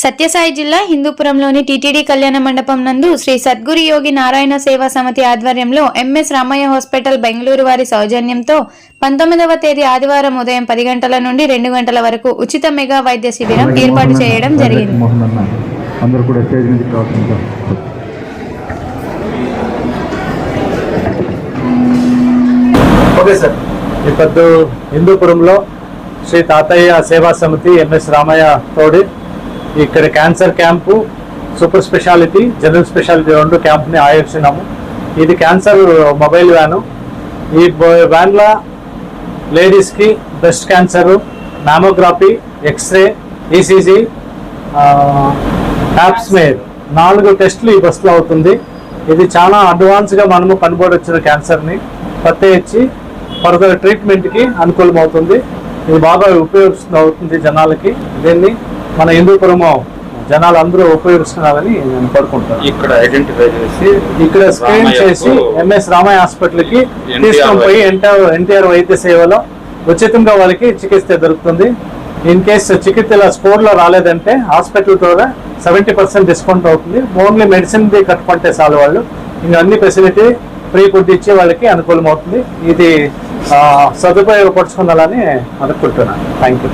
సత్యసాయి జిల్లా హిందూపురంలోని టీటీడీ కళ్యాణ మండపం నందు శ్రీ సద్గురు యోగి నారాయణ సేవా సమితి ఆధ్వర్యంలో ఎంఎస్ రామయ్య హాస్పిటల్ బెంగళూరు వారి సౌజన్యంతో పంతొమ్మిదవ తేదీ ఆదివారం ఉదయం పది గంటల నుండి రెండు గంటల వరకు ఉచిత మెగా వైద్య శిబిరం ఏర్పాటు చేయడం జరిగింది. మోహన్ అన్న అందరూ కూడా స్టేజ్ నుంచి కావాల్సిందిగా ఓకే సార్. ఇప్పుడు హిందూపురంలో శ్రీ తాతయ్య సేవా సమితి ఎంఎస్ రామయ్య తోడి ఇక్కడ cancer camp super speciality general speciality రెండు క్యాంప్ని ఆయోజిస్తున్నాము ఇది క్యాన్సర్ మొబైల్ వ్యాను. ఈ వ్యాన్లో లేడీస్కి breast cancer mammography X-ray ECG pap smear నాలుగు టెస్టులు ఈ బస్సులో అవుతుంది. ఇది చాలా అడ్వాన్స్గా మనము కనుగొని వచ్చిన క్యాన్సర్ని ప్రత్యేకించి ఫర్దర్ ట్రీట్మెంట్కి అనుకూలమవుతుంది. ఇది బాగా ఉపయోగిస్తుంది అవుతుంది జనాలకి. దీన్ని మన హిందూపురము జనాలు అందరూ ఉపయోగిస్తున్నారని నేను కోరుకుంటాను ఇక్కడ ఐడెంటిఫై చేసి ఇక్కడ స్క్రీన్ చేసి ఎంఎస్ రామయ్య హాస్పిటల్కి తీసుకొని పోయి ఎన్టీఆర్ ఎన్టీఆర్ వైద్య సేవలో ఉచితంగా వాళ్ళకి చికిత్స దొరుకుతుంది. ఇన్ కేస్ చికిత్స స్కోర్లో రాలేదంటే హాస్పిటల్ ద్వారా సెవెంటీ పర్సెంట్ డిస్కౌంట్ అవుతుంది. ఓన్లీ మెడిసిన్ ది కట్టుకుంటే చాలు వాళ్ళు. ఇంకా అన్ని ఫెసిలిటీ ఫ్రీ ఫుడ్ ఇచ్చి వాళ్ళకి అనుకూలం అవుతుంది ఇది ఆ, సదుపాయోగపరుచుకోవాలని అనుకుంటున్నాను. Thank you